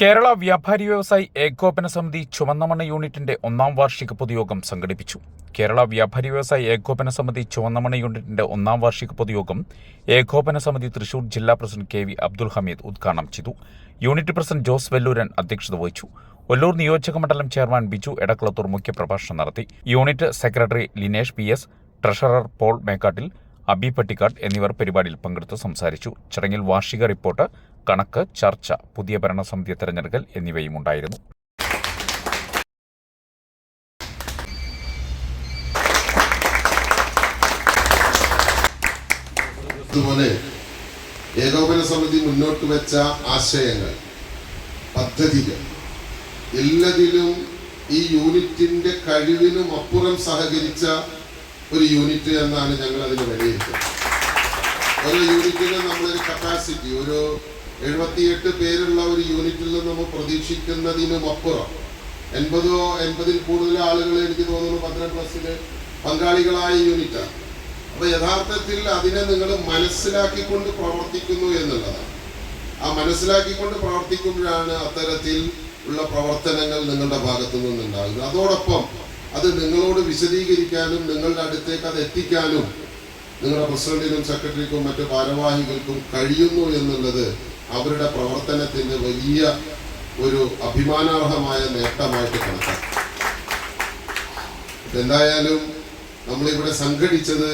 കേരള വ്യാപാരി വ്യവസായി ഏകോപന സമിതി ചുവന്നമണ്ണ യൂണിറ്റിന്റെ ഒന്നാം വാർഷിക പൊതുയോഗം സംഘടിപ്പിച്ചു. കേരള വ്യാപാരി വ്യവസായി ഏകോപന സമിതി ചുവന്നമണ്ണ യൂണിറ്റിന്റെ ഒന്നാം വാർഷിക പൊതുയോഗം ഏകോപന സമിതി തൃശൂർ ജില്ലാ president K V Abdul Hameed ഉദ്ഘാടനം ചെയ്തു. യൂണിറ്റ് പ്രസിഡന്റ് ജോസ് വെല്ലൂരൻ അധ്യക്ഷത വഹിച്ചു. ഒല്ലൂർ നിയോജക മണ്ഡലം ചെയർമാൻ ബിജു എടക്കുളത്തൂർ മുഖ്യപ്രഭാഷണം നടത്തി. Unit secretary Linesh P S treasurer Paul Mekkattil Abi Pattikkad എന്നിവർ പരിപാടിയിൽ പങ്കെടുത്ത് സംസാരിച്ചു. ചടങ്ങിൽ വാർഷിക റിപ്പോർട്ട് കണക്ക് ചർച്ച പുതിയ ഭരണസമിതി തെരഞ്ഞെടുക്കൽ എന്നിവയും ഉണ്ടായിരുന്നു. ഏകോപന സമിതി മുന്നോട്ട് വെച്ച ആശയങ്ങൾ പദ്ധതികൾ എല്ലാത്തിലും ഈ യൂണിറ്റിന്റെ കഴിവിനും അപ്പുറം സഹകരിച്ച ഒരു യൂണിറ്റ് എന്നാണ് ഞങ്ങൾ അതിന് വിലയിരുത്തുന്നത്. ഓരോ യൂണിറ്റിനും നമ്മളൊരു കപ്പാസിറ്റി ഒരു എഴുപത്തിയെട്ട് പേരുള്ള ഒരു യൂണിറ്റിൽ നിന്ന് നമ്മൾ പ്രതീക്ഷിക്കുന്നതിനും അപ്പുറം. എൺപതോ എൺപതിൽ കൂടുതൽ ആളുകൾ എനിക്ക് തോന്നുന്നു പന്ത്രണ്ട് പ്ലസ്സിൽ പങ്കാളികളായ യൂണിറ്റാണ്. അപ്പൊ യഥാർത്ഥത്തിൽ അതിനെ നിങ്ങൾ മനസ്സിലാക്കിക്കൊണ്ട് പ്രവർത്തിക്കുന്നു എന്നുള്ളതാണ്. ആ മനസ്സിലാക്കിക്കൊണ്ട് പ്രവർത്തിക്കുമ്പോഴാണ് അത്തരത്തിൽ ഉള്ള പ്രവർത്തനങ്ങൾ നിങ്ങളുടെ ഭാഗത്തു നിന്നുണ്ടാകുന്നത്. അതോടൊപ്പം അത് നിങ്ങളോട് വിശദീകരിക്കാനും നിങ്ങളുടെ അടുത്തേക്ക് അത് എത്തിക്കാനും നിങ്ങളുടെ പ്രസിഡന്റിനും സെക്രട്ടറിക്കും മറ്റു ഭാരവാഹികൾക്കും കഴിയുന്നു എന്നുള്ളത് അവരുടെ പ്രവർത്തനത്തിന് വലിയ ഒരു അഭിമാനാർഹമായ നേട്ടമായിട്ട് കണക്കാക്കും. എന്തായാലും നമ്മളിവിടെ സംഘടിച്ചത്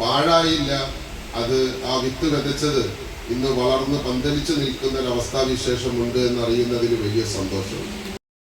പാഴായില്ല. അത് ആ വിത്ത് വിതച്ചത് ഇന്ന് വളർന്ന് പന്തലിച്ചു നിൽക്കുന്ന ഒരു അവസ്ഥാവിശേഷമുണ്ട് എന്നറിയുന്നതിൽ വലിയ സന്തോഷമുണ്ട്